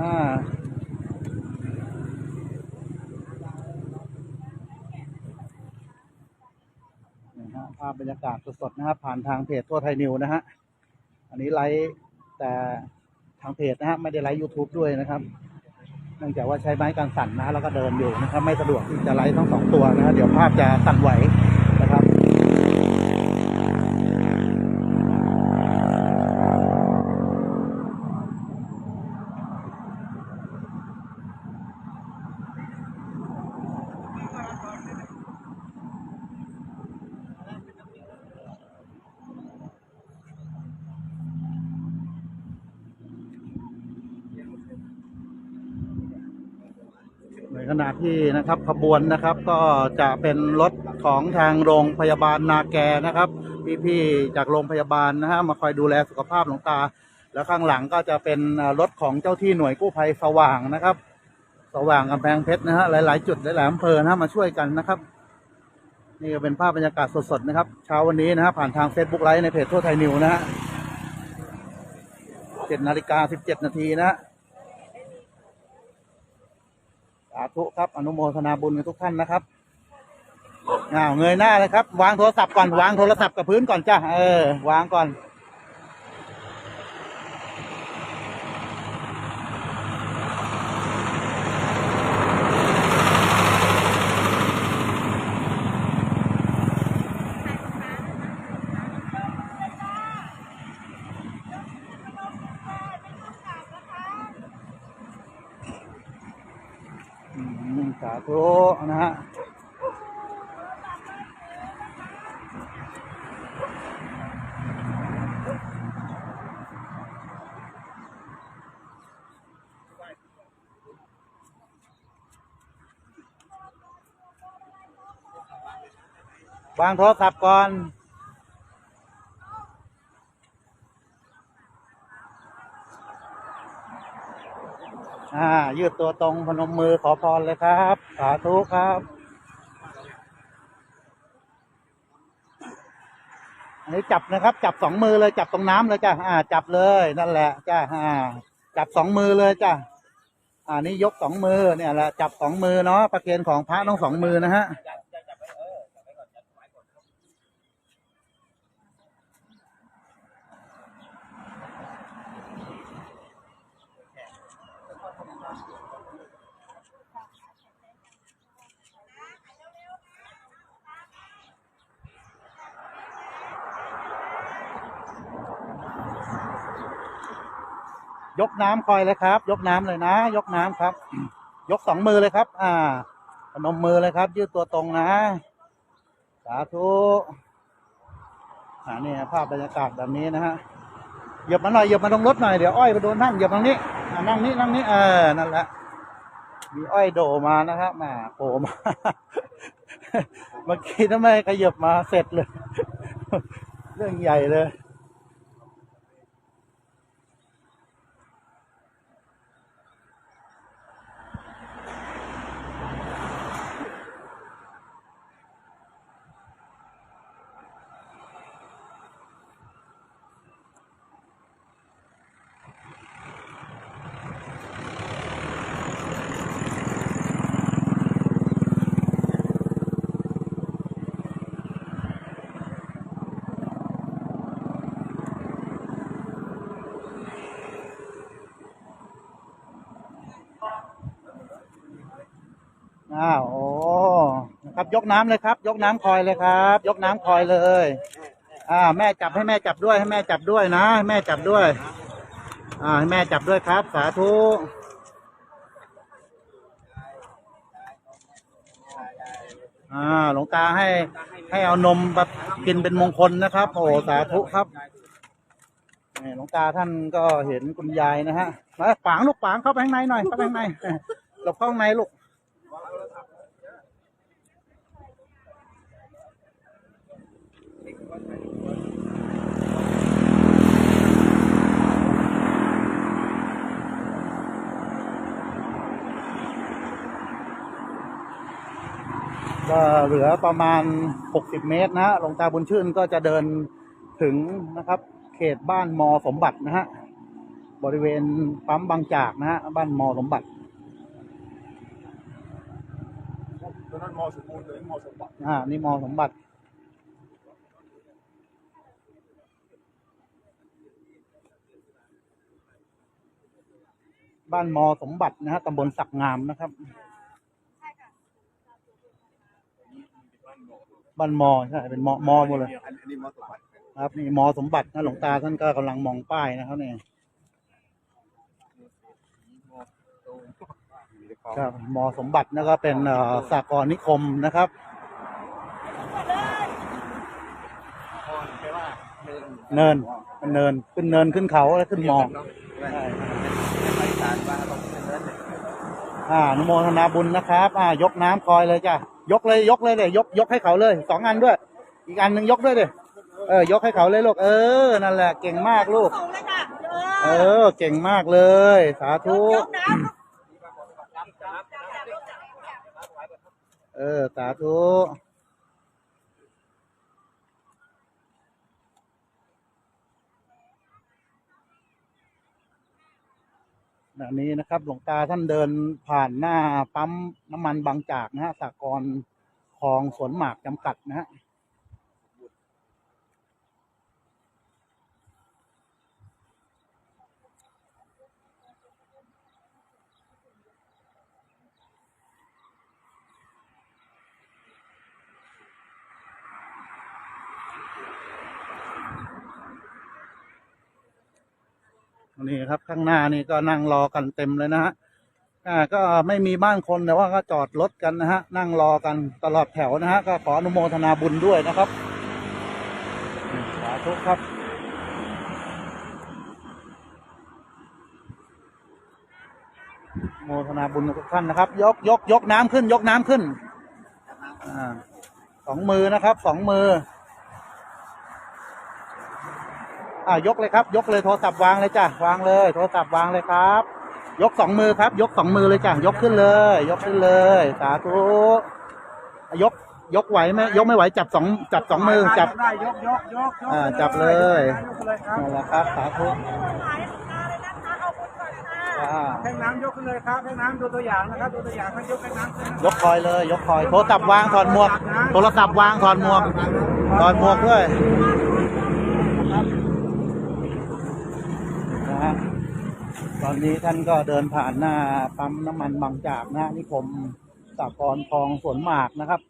อ่านี่ฮะภาพบรรยากาศสดๆนะครับ ผ่านทางเพจทั่วไทยนิวนะฮะ อันนี้ไลฟ์แต่ทางเพจนะฮะไม่ได้ไลฟ์ YouTube ด้วยนะครับเนื่องจากว่าใช้ไม้กันสั่นนะแล้วก็เดินอยู่นะครับ ไม่สะดวกที่จะไลฟ์ทั้งสองตัวนะฮะเดี๋ยวภาพจะสั่นไหวนะครับ ใน ขณะที่นะครับขบวนนะครับก็จะเป็นรถของทางโรงพยาบาลนาแกนะครับพี่ๆจากโรงพยาบาลนะฮะมาคอยดูแลสุขภาพหลวงตา แล้วข้างหลังก็จะเป็นรถของเจ้าที่หน่วยกู้ภัยสว่างนะครับ สว่างกำแพงเพชรนะฮะหลายๆ จุดหลายๆอำเภอนะมาช่วยกันนะครับ นี่ก็เป็นภาพบรรยากาศสดๆนะครับเช้าวันนี้นะฮะผ่านทาง Facebook ไลฟ์ในเพจทั่วไทยนิวนะฮะเจ็ดนาฬิกาสิบเจ็ดนาทีนะฮะ สาธุครับ อนุโมทนาบุญกับทุกท่านนะครับอ้าวเงยหน้าเลยครับ วางโทรศัพท์ก่อน วางโทรศัพท์กับพื้นก่อนจ้ะ เออ วางก่อน สาธุนะฮะวางโทรศัพท์ก่อน อ่า ยืดตัวตรงพนมมือขอพรเลยครับ สาธุครับ อันนี้จับนะครับ จับสองมือเลยจับตรงน้ำเลยจ้ะอ่า จับเลยนั่นแหละจ้ะอ่า จับสองมือเลยจ้ะอ่านี่ยกสองมือเนี่ยแหละจับสองมือเนาะประเคนของพระต้องสองมือนะฮะ ยกน้ำคอยเลยครับ ยกน้ำเลยนะ ยกน้ำครับ ยกสองมือเลยครับ อ่าพนมมือเลยครับ ยืดตัวตรงนะ สาธุอ่านี่ภาพบรรยากาศแบบนี้นะฮะเหยียบมาหน่อยเหยียบมาตรงรถหน่อยเดี๋ยวอ้อยไปโดนท่านเหยียบตรงนี้อ่านั่งนี้นั่งนี้เออนั่นแหละมีอ้อยโดมานะครับแหมโผล่มาเมื่อกี้ถ้าไมขยับมาเสร็จเลย เรื่องใหญ่เลย อ้าวโอ้นะครับ ยกน้ำเลยครับ ยกน้ำคอยเลยครับ ยกน้ำคอยเลย อ่า แม่จับให้แม่จับด้วยให้แม่จับด้วยนะให้แม่จับด้วย อ่าให้แม่จับด้วยครับ สาธุอ่าหลวงตาให้ให้เอานมมากินเป็นมงคลนะครับ โอ้สาธุครับนี่หลวงตาท่านก็เห็นคุณยายนะฮะมาขวางลูกขวางเข้าไปข้างในหน่อยเข้าไปข้างในหลบเข้าข้างในลูก ก็เหลือประมาณ 60 เมตรนะฮะหลวงตาบุญชื่นก็จะเดินถึงนะครับ เขตบ้านมอสมบัตินะฮะ บริเวณปั๊มบางจากนะฮะ บ้านมอสมบัติตอนนั้นมอสมบูรณ์เลยมอสมบัติอ่านี่มอสมบัติบ้านมอสมบัตินะฮะตำบลสักงามนะครับ บ้านมอใช่เป็นมอมอหมดเลยครับนี่มอสมบัตินะหลวงตาท่านก็กำลังมองป้ายนะครับเนี่ยครับมอสมบัตินะก็เป็นอ่อสากรนิคมนะครับเนินเป็นเนินขึ้นเนินขึ้นเขาแล้วขึ้นมอใช่ไปสารว่าเราเป็นเนื้อเนี่ยอ่านุโมทนาบุญนะครับ อ่ายกน้ำคอยเลยจ้ะ ยกเลยยกเลยเลยยกยกให้เขาเลยสองอันด้วย อีกอันหนึ่งยกด้วยเลยเออ ยกให้เขาเลยลูกเออนั่นแหละเก่งมากลูก ส่งเลยค่ะเออเก่งมากเลย สาธุยกน้เออสาธุ อันนี้นะครับหลวงตาท่านเดินผ่านหน้าปั๊มน้ำมันบางจากนะฮะสากรคลองสวนหมากจำกัดนะฮะ นี่ครับข้างหน้านี่ก็นั่งรอกันเต็มเลยนะฮะอ่าก็ไม่มีบ้านคนแต่ว่าก็จอดรถกันนะฮะนั่งรอกันตลอดแถวนะฮะก็ขออนุโมทนาบุญด้วยนะครับสาธุครับโมทนาบุญทุกท่านนะครับ ยกยกยกน้ำขึ้น ยกน้ำขึ้นอ่าสองมือนะครับสองมือ อ่ายกเลยครับ ยกเลยโทรศัพท์วางเลยจ้ะวางเลย โทรศัพท์วางเลยครับ ยกสองมือครับ ยกสองมือเลยจ้ะยกขึ้นเลย ยกขึ้นเลย สาธุอะยกยกไหวไหมยกไม่ไหวจับสองจับสองมือจับได้ยกยกยกยกอ่าจับเลยยกเลยครับนั่นแหละครับสาธุำถวายหลวงตาเลยนะคะเอาบุญก่อนค่ะอ่าแท่งน้ำยกขึ้นเลยครับแท่งน้ำดูตัวอย่างนะครับดูตัวอย่างท่านยกแท่งน้ำขึ้นนะยกคอยเลย ยกคอยโทรศัพท์วางถอดหมวก โทรศัพท์วางถอดหมวกถอดหมวกด้วยนะฮะ ตอนนี้ท่านก็เดินผ่านหน้าปั๊มน้ำมันบางจากนะฮะนิคมสากรณ์คลองสวนหมากนะครับ